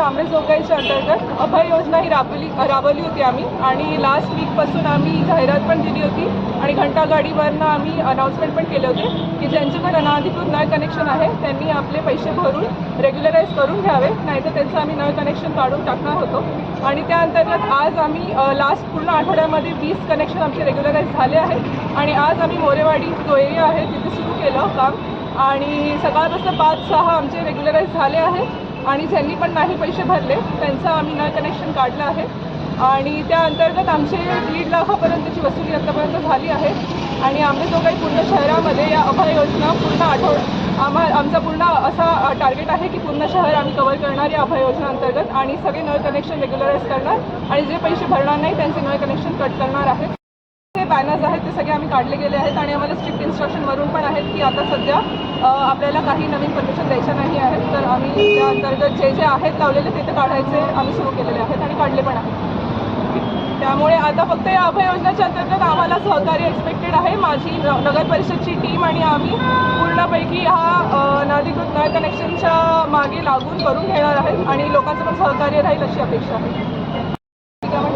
कांबळे जोगाईच्या अंतर्गत अभय योजना ही राबवली राबवली होती आम्ही. आणि लास्ट वीकपासून आम्ही जाहिरात पण दिली होती आणि घंटागाडीवरनं आम्ही अनाऊन्समेंट पण केले होते की ज्यांचे पण अनाधिकृत नळ कनेक्शन आहे त्यांनी आपले पैसे भरून रेग्युलराईज करून घ्यावे. नाहीतर त्यांचं आम्ही नळ कनेक्शन काढून टाकणार होतो. आणि त्या अंतर्गत आज आम्ही लास्ट पूर्ण आठवड्यामध्ये वीस कनेक्शन आमचे रेग्युलराईज झाले आहेत. आणि आज आम्ही मोरेवाडी जो एरिया आहे तिथे सुरू केलं काम. आणि सकाळपासून पाच सहा आमचे रेग्युलराईज झाले आहेत. आणि ज्यांनी पण नाही पैसे भरले त्यांचं आम्ही नळ कनेक्शन काढलं आहे. आणि त्या अंतर्गत आमचे दीड लाखापर्यंतची वसुली आतापर्यंत झाली आहे. आणि आंबेजोगाई पूर्ण शहरामध्ये या अभय योजना पूर्ण आठवड आम्हा आमचा पूर्ण असा टार्गेट आहे की पूर्ण शहर आम्ही कवर करणार या अभय योजना अंतर्गत. आणि सगळे नळ कनेक्शन रेग्युलराईज करणार. आणि जे पैसे भरणार नाही त्यांचे नळ कनेक्शन कट करणार आहे. जे बॅनर्स आहेत ते सगळे आम्ही काढले गेले आहेत. आणि आम्हाला स्ट्रिक्ट इन्स्ट्रक्शन वरून पण आहेत की आता सध्या आपल्याला काही नवीन परमिशन द्यायच्या नाही आहेत तर आम्ही त्या अंतर्गत जे जे आहेत लावलेले ते ते काढायचे आम्ही सुरू केलेले आहेत आणि काढले पण आहेत. त्यामुळे आता फक्त या अभय योजनेच्या अंतर्गत आम्हाला सहकार्य एक्सपेक्टेड आहे. माझी न- नगर परिषदची टीम आणि आम्ही पूर्णपैकी हा अनाधिकृत नळ कनेक्शनच्या मागे लागून करून घेणार आहे आणि लोकांचं पण सहकार्य राहील अशी अपेक्षा आहे.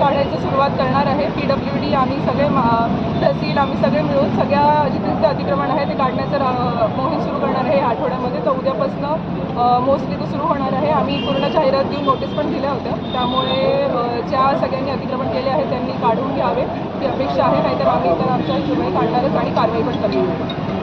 काढायची सुरुवात करणार आहे. पी डब्ल्यू डी आम्ही सगळे मा- तहसील आम्ही सगळे मिळून सगळ्या जिथे जिथे अतिक्रमण आहे ते काढण्याचं रा- मोहीम सुरू करणार आहे या आठवड्यामध्ये तर उद्यापासनं मोस्टली तो सुरू होणार आहे. आम्ही पूर्ण जाहिरात देऊन नोटीस पण दिल्या होत्या. त्यामुळे ज्या सगळ्यांनी अतिक्रमण केले आहे त्यांनी काढून घ्यावे. ही अपेक्षा आहे. नाहीतर आम्ही तर आमच्या हिशोबाने काढणारच आणि कारवाई पण करणार